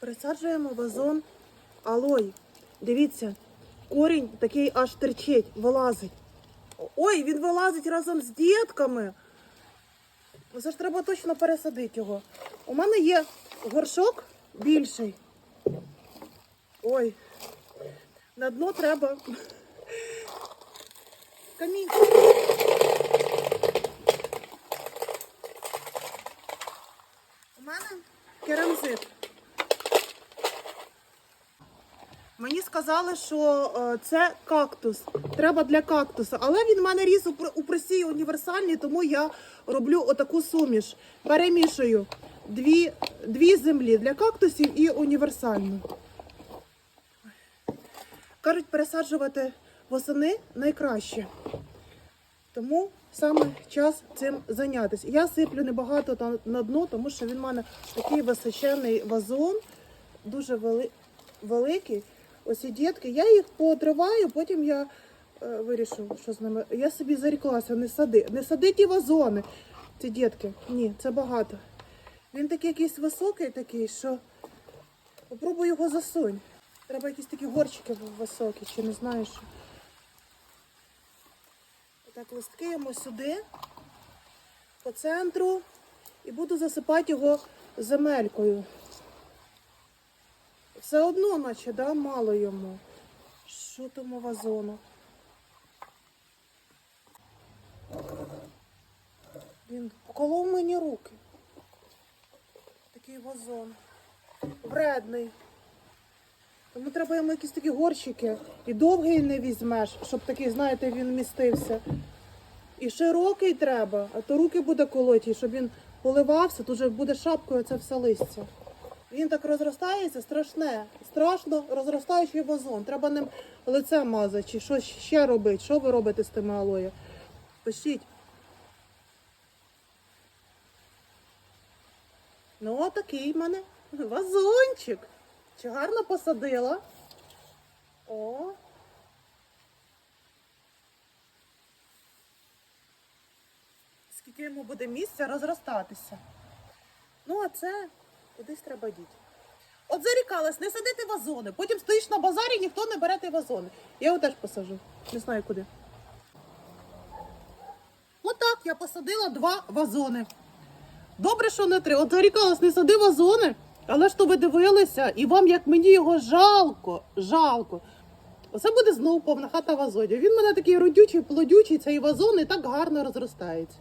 Пересаджуємо вазон алой. Дивіться, корінь такий аж терчить, вилазить. Ой, він вилазить разом з дітками. Це ж треба точно пересадити його. У мене є горшок більший. Ой, на дно треба камінь. У мене керамзит. Мені сказали, що е, це кактус. Треба для кактуса. Але він в мене ріс у, просії універсальній, тому я роблю отаку суміш. Перемішую дві, дві землі для кактусів і універсальну. Кажуть, пересаджувати восени найкраще. Тому саме час цим зайнятися. Я сиплю небагато на дно, тому що він в мене такий височений вазон, дуже вели- великий. Ось і дітки. Я їх подриваю, потім я е, вирішу, що з ними. Я собі заріклася, не сади. Не сади ті вазони. Ці дітки. Ні, це багато. Він такий якийсь високий, такий, що попробуй його засунь. Треба якісь такі горчики високі, чи не знаю що. Листки йому сюди, по центру, і буду засипати його земелькою. Все одно, наче, да, мало йому. Що тому вазону? Він поколов мені руки. Такий вазон. Вредний. Тому треба йому якісь такі горщики. І довгий не візьмеш, щоб такий, знаєте, він містився. І широкий треба, а то руки буде колоті, щоб він поливався, тут же буде шапкою це все листя. Він так розростається, страшне, страшно розростаючий вазон. Треба ним лице мазати, чи що ще робити. Що ви робите з тими алоє? Пишіть. Ну, отакий в мене вазончик. Чи гарно посадила? О. Скільки йому буде місця розростатися. Ну, а це кудись треба діти. От зарікалась, не садити вазони. Потім стоїш на базарі, ніхто не бере ті вазони. Я його теж посажу. Не знаю куди. Отак я посадила два вазони. Добре, що не три. От зарікалась, не сади вазони. Але ж то ви дивилися, і вам, як мені його жалко, жалко. Оце буде знову повна хата вазонів. Він мене такий родючий, плодючий, цей вазон і так гарно розростається.